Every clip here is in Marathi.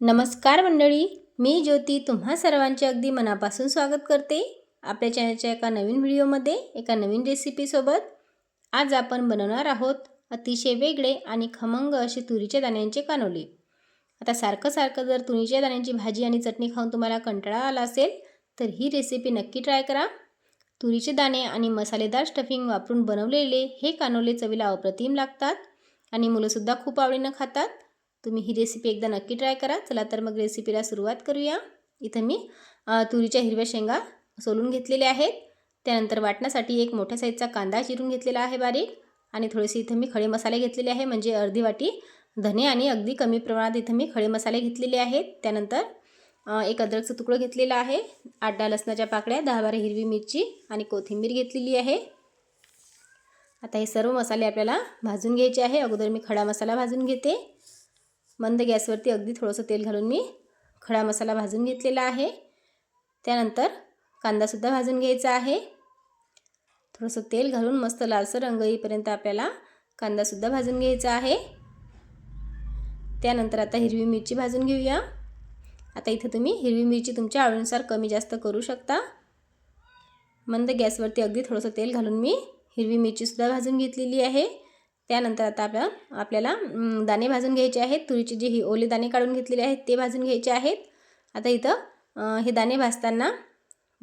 नमस्कार मंडळी मी ज्योती तुम्हा सर्वांचे अगदी मनापासून स्वागत करते. आपल्या चॅनलच्या एका नवीन व्हिडिओमध्ये एका नवीन रेसिपीसोबत आज आपण बनवणार आहोत अतिशय वेगळे आणि खमंग असे तुरीच्या दाण्यांचे कानोले. आता सारखं सारखं जर तुरीच्या दाण्यांची भाजी आणि चटणी खाऊन तुम्हाला कंटाळा आला असेल तर ही रेसिपी नक्की ट्राय करा. तुरीचे दाणे आणि मसालेदार स्टफिंग वापरून बनवलेले हे कानोले चवीला अप्रतिम लागतात आणि मुलंसुद्धा खूप आवडीनं खातात. तुम्ही ही रेसिपी एकदा नक्की ट्राय करा. चला तर मग रेसिपीला सुरुवात करूया. इथं मी तुरीच्या हिरव्या शेंगा सोलून घेतलेल्या आहेत. त्यानंतर वाटण्यासाठी एक मोठ्या साईजचा कांदा चिरून घेतलेला आहे बारीक. आणि थोडेसे इथं मी खडे मसाले घेतलेले आहे म्हणजे अर्धी वाटी धने आणि अगदी कमी प्रमाणात इथं मी खडे मसाले घेतलेले आहेत. त्यानंतर एक अद्रकचं तुकडं घेतलेलं आहे. आठ दहा लसणाच्या पाकड्या दहा बारा हिरवी मिरची आणि कोथिंबीर घेतलेली आहे. आता हे सर्व मसाले आपल्याला भाजून घ्यायचे आहे. अगोदर मी खडा मसाला भाजून घेते. मंद गॅसवरती अगदी थोडंसं तेल घालून मी खडा मसाला भाजून घेतलेला आहे. त्यानंतर कांदासुद्धा भाजून घ्यायचा आहे. थोडंसं तेल घालून मस्त लालसर रंग येईपर्यंत आपल्याला कांदासुद्धा भाजून घ्यायचा आहे. त्यानंतर आता हिरवी मिरची भाजून घेऊया. आता इथं तुम्ही हिरवी मिरची तुमच्या आवडीनुसार कमी जास्त करू शकता. मंद गॅसवरती अगदी थोडंसं तेल घालून मी हिरवी मिरचीसुद्धा भाजून घेतलेली आहे. त्यानंतर आता आपण आपल्याला दाणे भाजून घ्यायचे आहेत. तुरीचे जे ही ओले दाणे काढून घेतलेले आहेत ते भाजून घ्यायचे आहेत. आता इथं हे दाणे भाजताना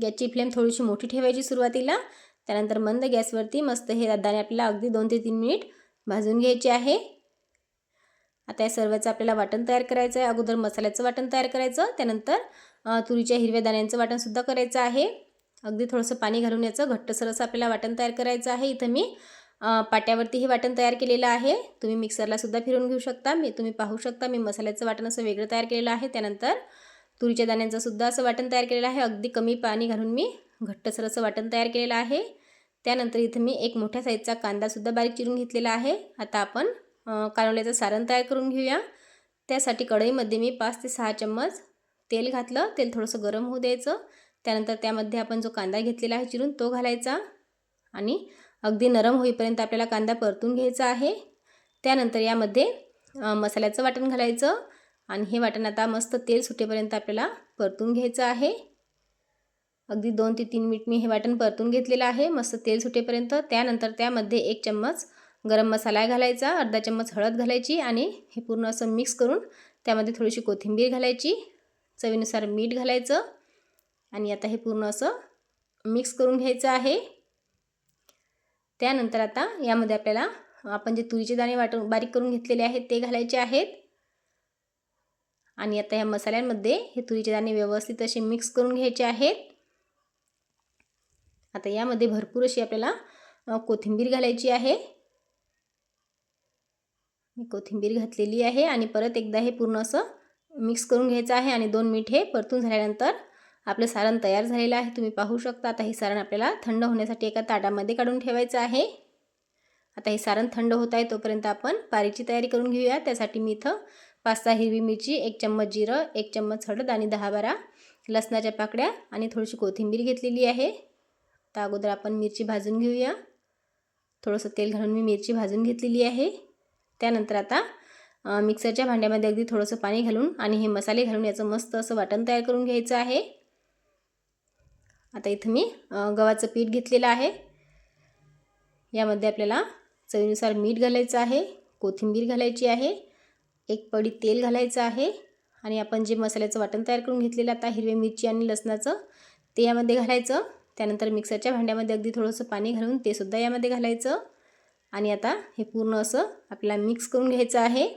गॅसची फ्लेम थोडीशी मोठी ठेवायची सुरुवातीला. त्यानंतर मंद गॅसवरती मस्त हे दाणे आपल्याला अगदी दोन ते तीन मिनिट भाजून घ्यायचे आहे. आता या सर्वचं आपल्याला वाटण तयार करायचं आहे. अगोदर मसाल्याचं वाटण तयार करायचं. त्यानंतर तुरीच्या हिरव्या दाण्यांचं वाटणसुद्धा करायचं आहे. अगदी थोडंसं पाणी घालून याचं घट्टसर असं आपल्याला वाटण तयार करायचं आहे. इथं मी पाट्यावरती हे वाटण तयार केलेलं आहे. तुम्ही मिक्सरलासुद्धा फिरून घेऊ शकता. मी तुम्ही पाहू शकता मी मसाल्याचं वाटण असं वेगळं तयार केलेलं आहे. त्यानंतर तुरीच्या दाण्यांचं सुद्धा असं वाटण तयार केलेलं आहे. अगदी कमी पाणी घालून मी घट्टसर असं वाटण तयार केलेलं आहे. त्यानंतर इथं मी एक मोठ्या साईजचा कांदासुद्धा बारीक चिरून घेतलेला आहे. आता आपण कानोल्याचं सारण तयार करून घेऊया. त्यासाठी कढईमध्ये मी पाच ते सहा चम्मच तेल घातलं. तेल थोडंसं गरम होऊ द्यायचं. त्यानंतर त्यामध्ये आपण जो कांदा घेतलेला आहे चिरून तो घालायचा. आणि अगदी नरम होईपर्यंत आपल्याला कांदा परतून घ्यायचा आहे. त्यानंतर यामध्ये मसाल्याचं वाटण घालायचं आणि हे वाटण आता मस्त तेल सुटेपर्यंत आपल्याला परतून घ्यायचं आहे. अगदी दोन ते तीन मिनिट मी हे वाटण परतून घेतलेलं आहे. मस्त तेल सुटेपर्यंत. त्यानंतर त्यामध्ये एक चम्मच गरम मसाला घालायचा अर्धा चम्मच हळद घालायची आणि हे पूर्ण असं मिक्स करून त्यामध्ये थोडीशी कोथिंबीर घालायची. चवीनुसार मीठ घालायचं आणि आता हे पूर्ण असं मिक्स करून घ्यायचं आहे. त्यानंतर आता यामध्ये आपल्याला आपण जे तुरीचे दाणे वाटून बारीक करून घेतलेले आहेत ते घालायचे आहेत. आणि आता या मसाल्यांमध्ये हे तुरीचे दाणे व्यवस्थित असे मिक्स करून घ्यायचे आहेत. आता यामध्ये भरपूर अशी आपल्याला कोथिंबीर घालायची आहे. मी कोथिंबीर घातलेली आहे आणि परत एकदा हे पूर्ण असं मिक्स करून घ्यायचं आहे आणि दोन मीठ हे परतून झाल्यानंतर आपलं सारण तयार झालेलं आहे. तुम्ही पाहू शकता आता हे सारण आपल्याला थंड होण्यासाठी एका ताटामध्ये काढून ठेवायचं आहे. आता हे सारण थंड होत आहे तोपर्यंत आपण पारीची तयारी करून घेऊया. त्यासाठी मी इथं पाच सहा हिरवी मिरची एक चम्मच जिरं एक चम्मच हळद आणि दहा बारा लसणाच्या पाकड्या आणि थोडीशी कोथिंबीर घेतलेली आहे. आता अगोदर आपण मिरची भाजून घेऊया. थोडंसं तेल घालून मी मिरची भाजून घेतलेली आहे. त्यानंतर आता मिक्सरच्या भांड्यामध्ये अगदी थोडंसं पाणी घालून आणि हे मसाले घालून याचं मस्त असं वाटण तयार करून घ्यायचं आहे. आता इथं मी गव्हाचं पीठ घेतलेलं आहे. यामध्ये आपल्याला चवीनुसार मीठ घालायचं आहे कोथिंबीर घालायची आहे एक पडी तेल घालायचं आहे आणि आपण जे मसाल्याचं वाटण तयार करून घेतलेलं आता हिरवी मिरची आणि लसणाचं ते यामध्ये घालायचं. त्यानंतर मिक्सरच्या भांड्यामध्ये अगदी थोडंसं पाणी घालून ते सुद्धा यामध्ये घालायचं. आणि आता हे पूर्ण असं आपल्याला मिक्स करून घ्यायचं आहे.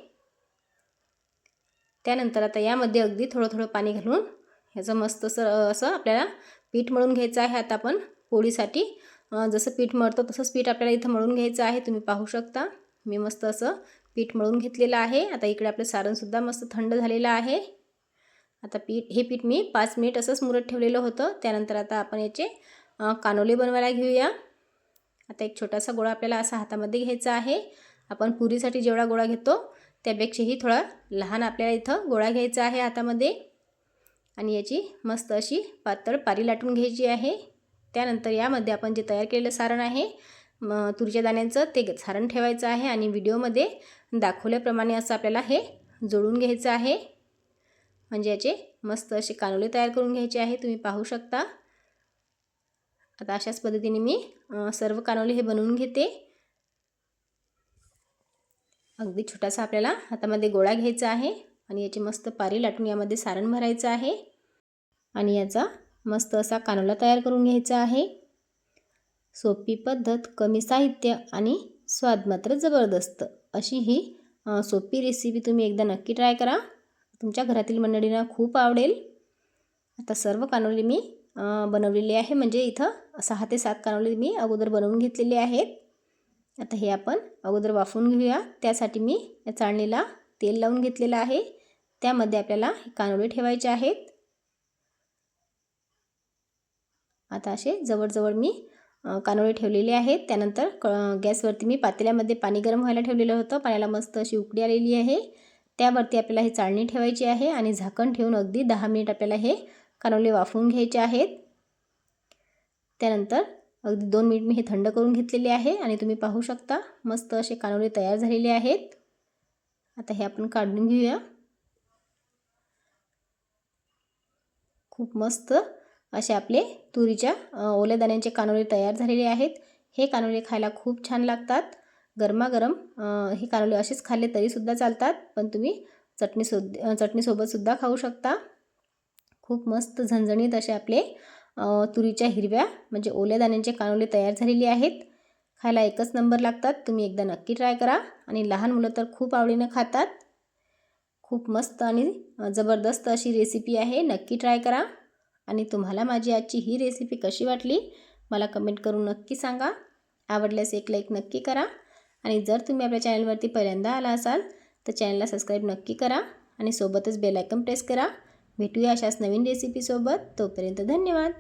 त्यानंतर आता यामध्ये अगदी थोडं थोडं पाणी घालून ह्याचं मस्त असं असं आपल्याला पीठ मळून घ्यायचं आहे आता आपण पोळीसाठी. जसं पीठ मळतो तसंच पीठ आपल्याला इथं मळून घ्यायचं आहे तुम्ही पाहू शकता. मी मस्त असं पीठ मळून घेतलेलं आहे. आता इकडे आपलं सारणसुद्धा मस्त थंड झालेलं आहे. आता पीठ हे पीठ मी पाच मिनिट असंच मुरत ठेवलेलं होतं. त्यानंतर आता आपण याचे कानोले बनवायला घेऊया. आता एक छोटासा गोळा आपल्याला असा हातामध्ये घ्यायचा आहे. आपण पुरीसाठी जेवढा गोळा घेतो त्यापेक्षाही थोडा लहान आपल्याला इथं गोळा घ्यायचा आहे हातामध्ये. आणि याची मस्त अशी पातळ पारी लाटून घ्यायची आहे. त्यानंतर यामध्ये आपण जे तयार केलेलं सारण आहे तुरीच्या दाण्यांचं ते सारण ठेवायचं आहे आणि व्हिडिओमध्ये दाखवल्याप्रमाणे असं आपल्याला हे जोडून घ्यायचं आहे. म्हणजे याचे मस्त असे कानोले तयार करून घ्यायचे आहे तुम्ही पाहू शकता. आता अशाच पद्धतीने मी सर्व कानोले हे बनवून घेते. अगदी छोटासा आपल्याला हातामध्ये गोळा घ्यायचा आहे. आणि याची मस्त पारी लाटून यामध्ये सारण भरायचं आहे. आणि याचा मस्त असा कानोला तयार करून घ्यायचा आहे. सोपी पद्धत कमी साहित्य आणि स्वाद मात्र जबरदस्त. अशी ही सोपी रेसिपी तुम्ही एकदा नक्की ट्राय करा. तुमच्या घरातील मंडळींना खूप आवडेल. आता सर्व कानोली मी बनवलेली आहे. म्हणजे इथं सहा ते सात कानोली मी अगोदर बनवून घेतलेले आहेत. आता हे आपण अगोदर वाफवून घेऊया. त्यासाठी मी या चाळणीला तेल लावून घेतलेलं आहे. त्यामध्ये आपल्याला कानोले ठेवायचे आहेत. आता असे जवळजवळ मी कानोळे ठेवलेले आहेत. त्यानंतर क गॅसवरती मी पातेल्यामध्ये पाणी गरम व्हायला ठेवलेलं होतं. पाण्याला मस्त अशी उकडी आलेली आहे. त्यावरती आपल्याला ही चाळणी ठेवायची आहे आणि झाकण ठेवून अगदी दहा मिनिट आपल्याला हे कानोले वाफवून घ्यायचे आहेत. त्यानंतर अगदी दोन मिनिट मी हे थंड करून घेतलेले आहे आणि तुम्ही पाहू शकता मस्त असे कानोले तयार झालेले आहेत. आता हे आपण काढून घेऊया. खूप मस्त असे आपले तुरीच्या ओल्या दाण्यांचे कानोले तयार झालेले आहेत. हे कानोले खायला खूप छान लागतात. गरमागरम हे कानोले असेच खाल्ले तरीसुद्धा चालतात पण तुम्ही चटणी सो चटणीसोबतसुद्धा खाऊ शकता. खूप मस्त झणझणीत असे आपले तुरीच्या हिरव्या म्हणजे ओल्या दाण्यांचे कानोले तयार झालेले आहेत. खायला एकच नंबर लागतात. तुम्ही एकदा नक्की ट्राय करा. आणि लहान मुलं तर खूप आवडीनं खातात. खूप मस्त आणि जबरदस्त अशी रेसिपी आहे. नक्की ट्राय करा. आणि तुम्हाला माझी आजची ही रेसिपी कशी वाटली मला कमेंट करून नक्की सांगा. आवडल्यास एक लाईक नक्की करा. आणि जर तुम्ही आपल्या चॅनलवरती पहिल्यांदा आला असाल तर चॅनलला सबस्क्राईब नक्की करा. आणि सोबतच बेलायकन प्रेस करा. भेटूया अशाच नवीन रेसिपीसोबत तोपर्यंत धन्यवाद.